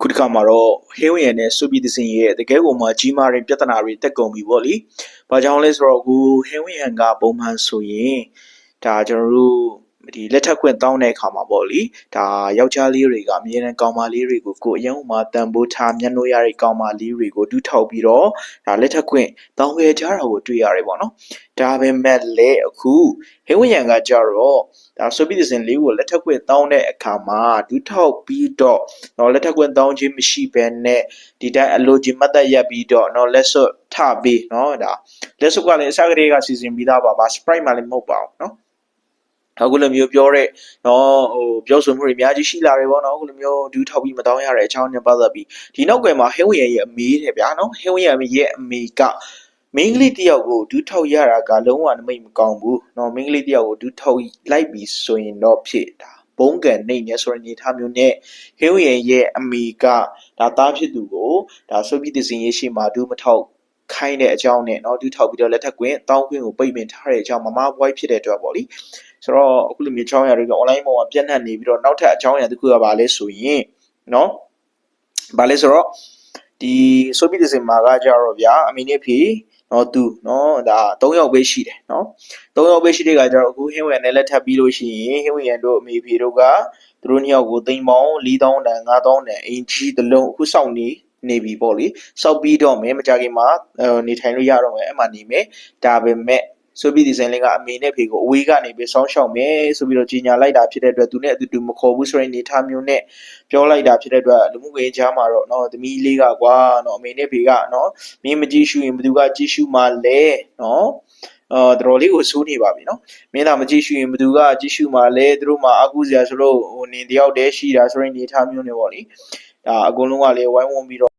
ခုတစ်ခါမှာတော့ဟင်းဝင်ရနဲ့ဆိုဗီဒစင်ရဲ့တကယ်ကိုမှကြီးမားတဲ့ပြဿနာတွေတက်ကုန်ပြီပေါ့လေ။ဘာကြောင့်လဲဆိုတော့အခုဟင်းဝင်ရကပုံမှန်ဆိုရင်ဒါကျွန်တော်တို့ ဒီလက်ထပ်ခွင့်တောင်းတဲ့အခါမှာပေါ့လေဒါယောက်ျားလေးတွေကအမြဲတမ်းကောင်မလေးတွေကိုကိုယ်အရင်ကမှတန်ဖိုးထားမျက်နှာရတဲ့ကောင်မလေးတွေကိုဒူးထောက်ပြီးတော့ဒါလက်ထပ်ခွင့်တောင်းခဲ့ကြတာကိုတွေ့ရတယ်ပေါ့နော်။ဒါပေမဲ့လေအခုဟင်းဝင်ရကကြတော့ဒါဆိုဗီဒစင်လေးကိုလက်ထပ်ခွင့်တောင်းတဲ့အခါမှာဒူးထောက်ပြီးတော့ တော့လက်ထပ်ခွင့်တောင်းခြင်းမရှိဘဲနဲ့ဒီတိုင်းအလိုချင်မှတ်သက်ရက်ပြီးတော့เนาะလက်စွပ်ထပြီးเนาะဒါလက်စွပ်ကလည်းအစကတည်းကစီစဉ်ပြီးသားပါပါ sprite မှလည်းမဟုတ်ပါဘူးเนาะ အခုလိုမျိုးပြောတဲ့เนาะဟိုပြောဆိုမှုတွေအများကြီးရှိလာတယ်ပေါ့เนาะအခုလိုမျိုးဒူးထောက်ပြီးမတောင်းရတဲ့အကြောင်းနဲ့ပတ်သက်ပြီးဒီနောက်ကွယ်မှာဟင်းဝင်ရဲ့အမေးတယ်ဗျာเนาะဟင်းဝင်ရဲ့အမေကမင်းကလေးတယောက်ကိုဒူးထောက်ရတာကလုံးဝနမိတ်မကောင်းဘူးเนาะမင်းကလေးတယောက်ကိုဒူးထောက်လိုက်ပြီးဆိုရင်တော့ဖြစ်တာဘုံကန်နေနေဆိုတဲ့အနေအထားမျိုးနဲ့ ဟင်းဝင်ရဲ့အမိကဒါသားဖြစ်သူကိုဒါဆိုပြီးတစင်ရေးရှိမှဒူးမထောက်ခိုင်းတဲ့အကြောင်းနဲ့เนาะဒူးထောက်ပြီးတော့လက်ထပ်ကွင်းတောင်းခွင့်ကိုပိတ်ပင်ထားတဲ့အကြောင်းမမဘွိုင်းဖြစ်တဲ့အတွက်ပေါ့လी ဆိုတော့အခုလိုမျိုးအကြောင်းအရာတွေက online ပေါ်မှာပြန့်နှံ့နေပြီးတော့နောက်ထပ်အကြောင်းအရာတစ်ခုကဘာလဲဆိုရင်နော်ဘာလဲဆိုတော့ဒီဆိုပြီးဒီစင်မာကကြတော့ဗျာအမီနဲ့ဖြီနော်သူနော်ဒါ၃ယောက်ပဲရှိတယ်နော်၃ယောက်ပဲရှိတဲ့ကကြတော့အခုဟင်းဝင်နဲ့လက်ထပ်ပြီးလို့ရှိရင်ဟင်းဝင်ရန်တို့အမေဖြီတို့ကသူတို့နှစ်ယောက်ကိုသိန်းပေါင်း4000တန်5000တန်အင်ဂျီတလုံးအခုစောင့်နေနေပြီပေါ့လေစောက်ပြီးတော့မယ်မကြခင်မှာနေထိုင်လို့ရတော့မယ်အဲ့မှာနေမယ်ဒါပေမဲ့ ဆိုပြီးဒီဇိုင်းလေးကအမေနဲ့ဖေကိုအဝေးကနေပြီးဆောင်းရှောက်မယ်ဆိုပြီးတော့ကြီးညာလိုက်တာဖြစ်တဲ့အတွက်သူနဲ့အတူတူမခေါ်ဘူးဆိုရင်နေထားမျိုးနဲ့ပြောလိုက်တာဖြစ်တဲ့အတွက်လူမှုကွန်ရက်ကြားမှာတော့နော်သမီးလေးကကွာနော်အမေနဲ့ဖေကနော်မင်းမကြည့်ရှုရင်ဘယ်သူကကြည့်ရှုမှလဲနော်အော်တော်လေးကိုစိုးနေပါပြီနော်မင်းသာမကြည့်ရှုရင်ဘယ်သူကကြည့်ရှုမှလဲသူတို့မှအကူစရာဆိုလို့ဟိုနေတယောက်တည်းရှိတာဆိုရင်နေထားမျိုးနဲ့ပေါ့လေဒါအကုန်လုံးကလည်းဝိုင်းဝန်းပြီးတော့